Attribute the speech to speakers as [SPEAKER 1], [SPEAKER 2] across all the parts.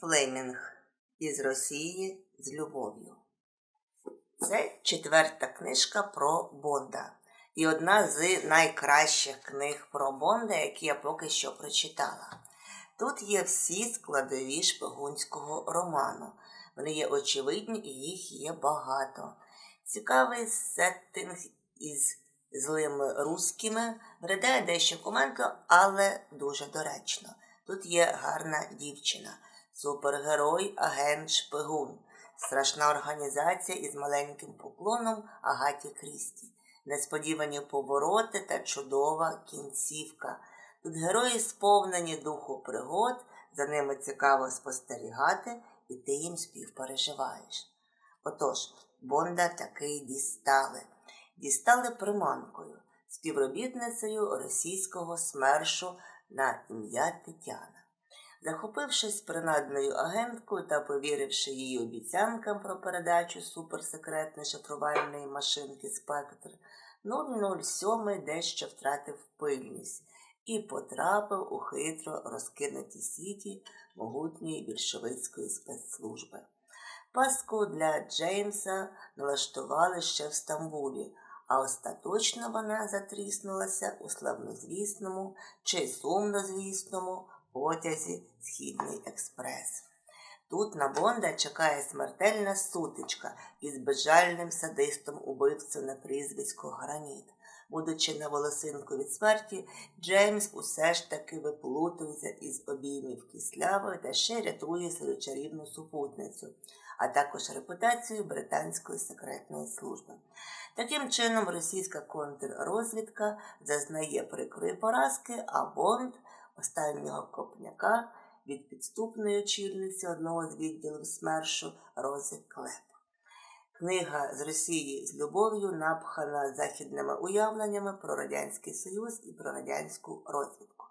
[SPEAKER 1] Флемінг із Росії з любов'ю. Це четверта книжка про Бонда. І одна з найкращих книг про Бонда, які я поки що прочитала. Тут є всі складові шпигунського роману. Вони є очевидні і їх є багато. Цікавий сеттинг із злими русскими, виглядає дещо куменко, але дуже доречно. Тут є гарна дівчина, супергерой, агент шпигун, страшна організація із маленьким поклоном Агаті Крісті, несподівані повороти та чудова кінцівка. Тут герої сповнені духу пригод, за ними цікаво спостерігати, і ти їм співпереживаєш. Отож, Бонда таки дістали. Дістали приманкою, співробітницею російського смершу на ім'я Тетяна. Захопившись принадною агенткою та повіривши її обіцянкам про передачу суперсекретної шифрувальної машинки Спектр, 007 дещо втратив пильність і потрапив у хитро розкинуті сіті могутньої більшовицької спецслужби. Паску для Джеймса налаштували ще в Стамбулі, а остаточно вона затріснулася у славнозвісному чи сумнозвісному потязі Східний експрес. Тут на Бонда чекає смертельна сутичка із безжальним садистом убивцем на прізвисько Граніт. Будучи на волосинку від смерті, Джеймс усе ж таки виплутується із обіймів кислявої та ще рятує свою чарівну супутницю, а також репутацію британської секретної служби. Таким чином, російська контррозвідка зазнає прикрої поразки, а Бонд, останнього копняка, від підступної очільниці одного з відділів СМЕРШу Рози Клеп. Книга з Росії з любов'ю напхана західними уявленнями про Радянський Союз і про радянську розвідку.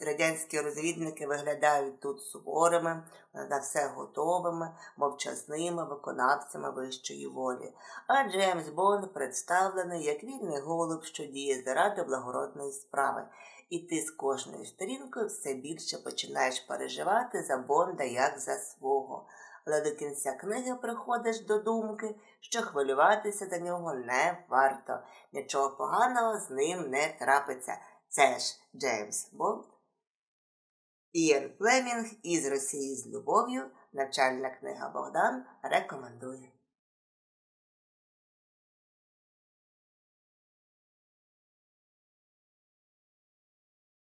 [SPEAKER 1] Радянські розвідники виглядають тут суворими, на все готовими, мовчазними виконавцями вищої волі. А Джеймс Бонд представлений як вільний голуб, що діє заради благородної справи. І ти з кожною сторінкою все більше починаєш переживати за Бонда як за свого. Але до кінця книги приходиш до думки, що хвилюватися за нього не варто. Нічого поганого з ним не трапиться. Це ж Джеймс Бонд. Ієн Флемінг із Росії з любов'ю. Навчальна книга Богдан рекомендує.